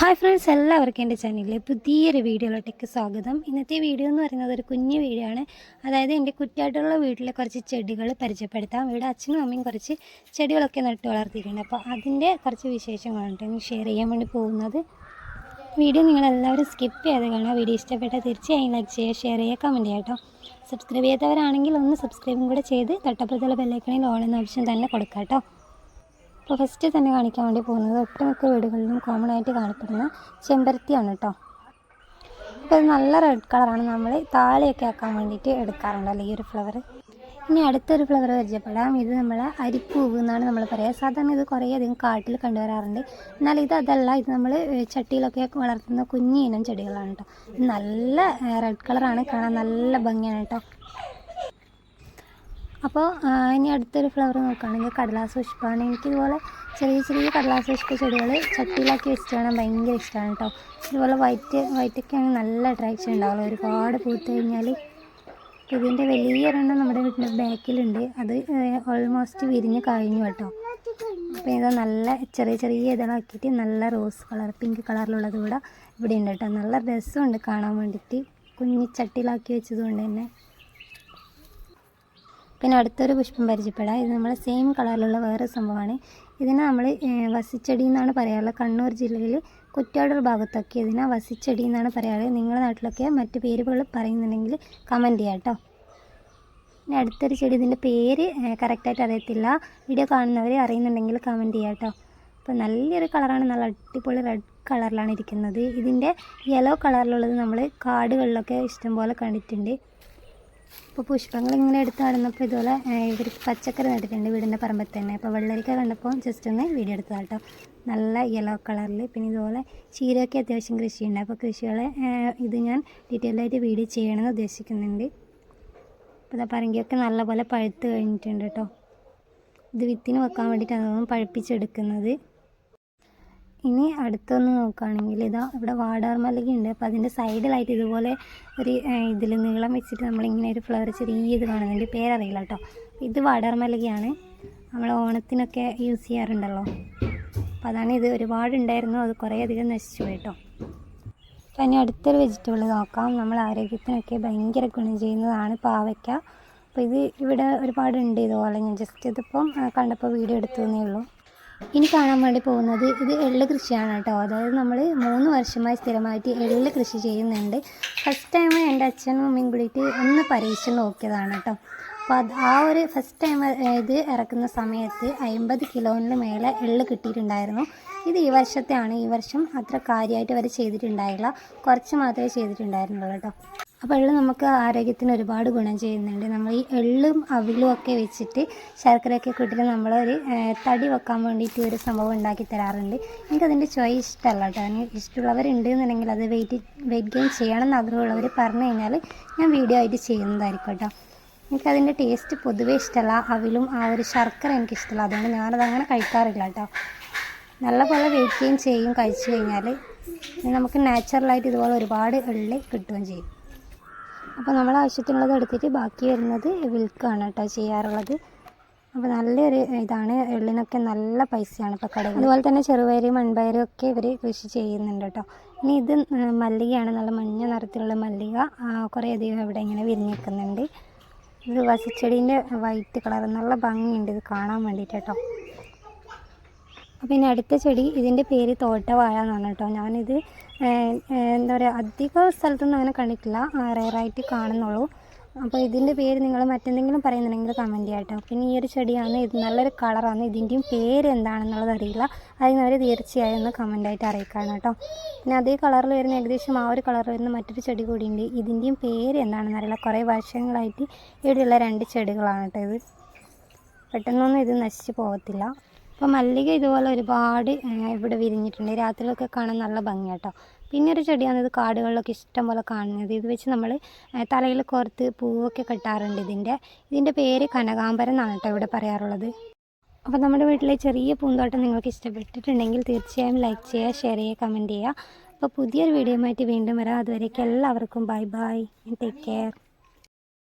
Hi friends എല്ലാവർക്കും എന്റെ ചാനലിലെ പുതിയൊരു വീഡിയോയിലോട്ടേക്ക് സ്വാഗതം. ഇന്നത്തെ വീഡിയോ എന്ന് പറയുന്നത് ഒരു കുഞ്ഞു വീഡിയോ ആണ്. അതായത് എന്റെ കുറ്റിയായിട്ടുള്ള വീട്ടിലെ കുറച്ച് ചെടികൾ പരിചയപ്പെടുത്താം. ഇവിടെ അച്ഛനും അമ്മയും കുറച്ച് ചെടികളൊക്കെ നട്ട് വളർത്തിയിട്ടുണ്ട്. അപ്പോൾ അതിന്റെ കുറച്ച് വിശേഷങ്ങളാണ് ഷെയർ ചെയ്യാൻ വേണ്ടി പോകുന്നത്. വീഡിയോ നിങ്ങളെല്ലാവരും സ്കിപ്പ് ചെയ്ത് കാണാം വീഡിയോ ഇഷ്ടപ്പെട്ടാൽ തീർച്ചയായും ലൈക്ക് ചെയ്യുക ഷെയർ ചെയ്യുക കമന്റ് ചെയ്യാം കേട്ടോ. സബ്സ്ക്രൈബ് ചെയ്യാത്തവരാണെങ്കിൽ ഒന്ന് സബ്സ്ക്രൈബും കൂടെ ചെയ്ത് തൊട്ടപ്പുറത്തുള്ള ബെല്ലൈക്കണിൽ ഓൺ എന്ന ഓപ്ഷൻ തന്നെ കൊടുക്കാം കേട്ടോ. അപ്പോൾ ഫസ്റ്റ് തന്നെ കാണിക്കാൻ വേണ്ടി പോകുന്നത് ഒട്ടുമിക്ക വീടുകളിലും കോമൺ ആയിട്ട് കാണപ്പെടുന്ന ചെമ്പരത്തിയാണ് കേട്ടോ അപ്പോൾ നല്ല റെഡ് കളറാണ് നമ്മൾ താളിയൊക്കെ ആക്കാൻ വേണ്ടിയിട്ട് എടുക്കാറുണ്ടല്ലോ ഈ ഒരു ഫ്ലവർ ഇനി അടുത്തൊരു ഫ്ലവർ പരിചയപ്പെടാം. ഇത് നമ്മളെ അരിപ്പൂവ് എന്നാണ് നമ്മൾ പറയുക സാധാരണ ഇത് കുറേ അധികം കാട്ടിൽ കണ്ടുവരാറുണ്ട്. എന്നാൽ ഇത് അതല്ല. ഇത് നമ്മൾ ചട്ടിയിലൊക്കെ വളർത്തുന്ന കുഞ്ഞി ഇനം ചെടികളാണ് കേട്ടോ നല്ല റെഡ് കളറാണ് കാണാൻ നല്ല ഭംഗിയാണ് കേട്ടോ അപ്പോൾ ഇനി അടുത്തൊരു ഫ്ലവർ നോക്കുകയാണെങ്കിൽ കടലാസ് പുഷ്പമാണ്. എനിക്കിതുപോലെ ചെറിയ ചെറിയ കടലാസ് പുഷ്പ ചെടികൾ ചട്ടിയിലാക്കി വെച്ചിട്ട് കാണാൻ ഭയങ്കര ഇഷ്ടമാണ് കേട്ടോ. ഇതുപോലെ വൈറ്റ് വൈറ്റൊക്കെ വൈറ്റൊക്കെയാണ് നല്ല അട്രാക്ഷൻ ഉണ്ടാവുള്ളൂ ഒരുപാട് പൂത്ത് കഴിഞ്ഞാൽ ഇതിന്റെ വലിയൊരെണ്ണം നമ്മുടെ വീട്ടിന്റെ ബാക്കിലുണ്ട്. അത് ഓൾമോസ്റ്റ് വിരിഞ്ഞ് കഴിഞ്ഞു കേട്ടോ. അപ്പോൾ ഇത് നല്ല ചെറിയ ചെറിയ ഇതളാക്കിയിട്ട് നല്ല റോസ് കളർ പിങ്ക് കളറിലുള്ളത് കൂടെ ഇവിടെ ഉണ്ട് കേട്ടോ. നല്ല രസമുണ്ട് കാണാൻ വേണ്ടിയിട്ട്. കുഞ്ഞി ചട്ടിയിലാക്കി വെച്ചതുകൊണ്ട് തന്നെ. പിന്നെ അടുത്തൊരു പുഷ്പം പരിചയപ്പെടാം. ഇത് നമ്മൾ സെയിം കളറിലുള്ള വേറെ സംഭവമാണ്. ഇതിനെ നമ്മൾ വസിച്ചെടി എന്നാണ് പറയാറുള്ളത്. കണ്ണൂർ ജില്ലയിൽ കുറ്റാടൂർ ഭാഗത്തൊക്കെ ഇതിനെ വസിച്ചെടി എന്നാണ് പറയാറുള്ളത്. നിങ്ങളുടെ നാട്ടിലൊക്കെ മറ്റു പേരുകൾ പറയുന്നുണ്ടെങ്കിൽ കമന്റ് ചെയ്യാം കേട്ടോ ഇനി അടുത്തൊരു ചെടി ഇതിന്റെ പേര് കറക്റ്റായിട്ട് അറിയത്തില്ല. വീഡിയോ കാണുന്നവർ അറിയുന്നുണ്ടെങ്കിൽ കമന്റ് ചെയ്യാം കേട്ടോ അപ്പോൾ നല്ലൊരു കളറാണ് നല്ല അടിപൊളി റെഡ് കളറിലാണ് ഇരിക്കുന്നത്. ഇതിന്റെ യെല്ലോ കളറിലുള്ളത് നമ്മൾ കാടുകളിലൊക്കെ ഇഷ്ടംപോലെ കണ്ടിട്ടുണ്ട്. അപ്പോൾ പുഷ്പങ്ങൾ ഇങ്ങനെ എടുത്ത് നടന്നപ്പോൾ ഇതുപോലെ ഇവർ പച്ചക്കറി നട്ടിട്ടുണ്ട് വീടിന്റെ പറമ്പിൽ തന്നെ. അപ്പോൾ വെള്ളരിക്ക കണ്ടപ്പോൾ ജസ്റ്റ് ഒന്ന് വീഡിയോ എടുത്തതാണ് കേട്ടോ നല്ല യെല്ലോ കളറിൽ പിന്നെ ഇതുപോലെ ചീരയൊക്കെ അത്യാവശ്യം കൃഷിയുണ്ട്. അപ്പോൾ കൃഷികളെ ഇത് ഞാൻ ഡീറ്റെയിൽ ആയിട്ട് വീഡിയോ ചെയ്യണമെന്ന് ഉദ്ദേശിക്കുന്നുണ്ട്. അപ്പോൾ പറങ്കിയൊക്കെ നല്ലപോലെ പഴുത്ത് കഴിഞ്ഞിട്ടുണ്ട് കേട്ടോ ഇത് വിത്തിന് വെക്കാൻ വേണ്ടിയിട്ടാണ് പഴുപ്പിച്ചെടുക്കുന്നത്. ഇനി അടുത്തൊന്ന് നോക്കുകയാണെങ്കിൽ ഇതാ ഇവിടെ വാടാർ മല്ലികയുണ്ട്. അപ്പോൾ അതിന്റെ സൈഡിലായിട്ട് ഇതുപോലെ ഒരു ഇതിൽ നീളം വെച്ചിട്ട് നമ്മളിങ്ങനെ ഒരു ഫ്ലവർ ചെറിയ ഇത് കാണുന്നുണ്ട് പേരറിയില്ല കേട്ടോ. ഇത് വാടാർ മല്ലികയാണ്. നമ്മൾ ഓണത്തിനൊക്കെ യൂസ് ചെയ്യാറുണ്ടല്ലോ. അപ്പോൾ അതാണ് ഇത് ഒരുപാടുണ്ടായിരുന്നു. അത് കുറേ അധികം നശിച്ചു കേട്ടോ. അപ്പോൾ ഇനി അടുത്തൊരു വെജിറ്റബിൾ നോക്കാം. നമ്മൾ ആരോഗ്യത്തിനൊക്കെ ഭയങ്കര ഗുണം ചെയ്യുന്നതാണ് പാവയ്ക്ക. അപ്പോൾ ഇത് ഇവിടെ ഒരുപാടുണ്ട് ഇതുപോലെ. ഞാൻ ജസ്റ്റ് ഇതിപ്പം കണ്ടപ്പോൾ വീഡിയോ എടുത്തു എന്നേ ഉള്ളൂ. ഇനി കാണാൻ വേണ്ടി പോകുന്നത് ഇത് എള്ള് കൃഷിയാണ് കേട്ടോ. അതായത് നമ്മൾ മൂന്ന് വർഷമായി സ്ഥിരമായിട്ട് എള്ള് കൃഷി ചെയ്യുന്നുണ്ട്. ഫസ്റ്റ് ടൈം എന്റെ അച്ഛനും അമ്മയും കൂടിയിട്ട് ഒന്ന് പരീക്ഷിച്ച് നോക്കിയതാണ് കേട്ടോ. അപ്പോൾ അത് ആ ഒരു ഫസ്റ്റ് ടൈം ഇത് ഇറക്കുന്ന സമയത്ത് അമ്പത് കിലോന് മേലെ എള്ള് കിട്ടിയിട്ടുണ്ടായിരുന്നു. ഇത് ഈ വർഷത്തെയാണ്. ഈ വർഷം അത്ര കാര്യമായിട്ട് അവർ ചെയ്തിട്ടുണ്ടായില്ല. കുറച്ച് മാത്രമേ ചെയ്തിട്ടുണ്ടായിരുന്നുള്ളൂ കേട്ടോ. അപ്പോൾ എള്ള് നമുക്ക് ആരോഗ്യത്തിന് ഒരുപാട് ഗുണം ചെയ്യുന്നുണ്ട്. നമ്മൾ ഈ എള്ളും അവിലും ഒക്കെ വെച്ചിട്ട് ശർക്കരയൊക്കെ കൂട്ടിയിട്ട് നമ്മളൊരു തടി വെക്കാൻ വേണ്ടിയിട്ട് ഒരു സംഭവം ഉണ്ടാക്കി തരാറുണ്ട്. എനിക്കതിന്റെ ചോയ് ഇഷ്ടമല്ല കേട്ടോ. അതിന് ഇഷ്ടമുള്ളവരുണ്ട് എന്നുണ്ടെങ്കിൽ അത് വെയിറ്റ് വെയിറ്റ് ഗെയിൻ ചെയ്യണം എന്ന് ആഗ്രഹമുള്ളവർ പറഞ്ഞു കഴിഞ്ഞാൽ ഞാൻ വീഡിയോ ആയിട്ട് ചെയ്യുന്നതായിരിക്കും കേട്ടോ. എനിക്കതിന്റെ ടേസ്റ്റ് പൊതുവേ ഇഷ്ടമല്ല. അവിലും ആ ഒരു ശർക്കര എനിക്കിഷ്ടമല്ല അതുകൊണ്ട് ഞാനത് അങ്ങനെ കഴിക്കാറില്ല കേട്ടോ. നല്ലപോലെ വെയിറ്റ് ഗെയിൻ ചെയ്യും കഴിച്ചു കഴിഞ്ഞാൽ നമുക്ക് നാച്ചുറലായിട്ട് ഇതുപോലെ ഒരുപാട് എള്ളി കിട്ടുകയും ചെയ്യും. അപ്പോൾ നമ്മൾ ആവശ്യത്തിനുള്ളത് എടുത്തിട്ട് ബാക്കി വരുന്നത് വിൽക്കുകയാണ് കേട്ടോ ചെയ്യാറുള്ളത്. അപ്പോൾ നല്ലൊരു ഇതാണ്. എള്ളിനൊക്കെ നല്ല പൈസയാണ് ഇപ്പോൾ കടയിൽ. അതുപോലെ തന്നെ ചെറുപയറും മൺപയറും ഒക്കെ ഇവർ കൃഷി ചെയ്യുന്നുണ്ട് കേട്ടോ. ഇനി ഇത് മല്ലികയാണ്. നല്ല മഞ്ഞ നിറത്തിലുള്ള മല്ലിക കുറേയധികം ഇവിടെ ഇങ്ങനെ വിരിഞ്ഞ് നിൽക്കുന്നുണ്ട് ഇത് വസിച്ചെടീന്റെ വൈറ്റ് കളർ നല്ല ഭംഗിയുണ്ട് ഇത് കാണാൻ വേണ്ടിയിട്ട് കേട്ടോ. ഇനി അടുത്ത ചെടി ഇതിന്റെ പേര് തോട്ടവാഴ എന്നാണ് കേട്ടോ. ഞാനിത് എന്താ പറയുക അധിക സ്ഥലത്തൊന്നും അങ്ങനെ കണ്ടിട്ടില്ല. റയറായിട്ട് കാണുന്നുള്ളൂ. അപ്പോൾ ഇതിന്റെ പേര് നിങ്ങൾ മറ്റെന്തെങ്കിലും പറയുന്നുണ്ടെങ്കിൽ കമന്റ് ചെയ്യാം കേട്ടോ. പിന്നെ ഈ ഒരു ചെടിയാണ് ഇത് നല്ലൊരു കളറാണ്. ഇതിന്റെയും പേര് എന്താണെന്നുള്ളത് അറിയില്ല. അതിനവർ തീർച്ചയായും ഒന്ന് കമന്റായിട്ട് അറിയിക്കാണ് കേട്ടോ. പിന്നെ അതേ കളറിൽ വരുന്ന ഏകദേശം ആ ഒരു കളർ വരുന്ന മറ്റൊരു ചെടി കൂടിയുണ്ട്. ഇതിന്റെയും പേര് എന്താണെന്ന് അറിയില്ല. കുറേ വർഷങ്ങളായിട്ട് ഇവിടെയുള്ള രണ്ട് ചെടികളാണ് കേട്ടോ ഇത്. പെട്ടെന്നൊന്നും ഇത് നശിച്ച് പോകത്തില്ല. അപ്പോൾ മല്ലിക ഇതുപോലെ ഒരുപാട് ഇവിടെ വിരിഞ്ഞിട്ടുണ്ട്. രാത്രിയിലൊക്കെ കാണാൻ നല്ല ഭംഗിയാട്ടോ. പിന്നെ ഒരു ചെടിയാണ് ഇത് കാടുകളിലൊക്കെ ഇഷ്ടം പോലെ കാണുന്നത്. ഇത് വെച്ച് നമ്മൾ തലയിൽ കോർത്ത് പൂവൊക്കെ കെട്ടാറുണ്ട് ഇതിന്റെ ഇതിന്റെ പേര് കനകാംബരം എന്നാണ് കേട്ടോ ഇവിടെ പറയാറുള്ളത്. അപ്പോൾ നമ്മുടെ വീട്ടിലെ ചെറിയ പൂന്തോട്ടം നിങ്ങൾക്ക് ഇഷ്ടപ്പെട്ടിട്ടുണ്ടെങ്കിൽ തീർച്ചയായും ലൈക്ക് ചെയ്യുക ഷെയർ ചെയ്യുക കമന്റ് ചെയ്യുക. അപ്പോൾ പുതിയൊരു വീഡിയോ ആയിട്ട് വീണ്ടും വരാം. അതുവരേക്കും എല്ലാവർക്കും ബൈ ബൈ ടേക്ക് കെയർ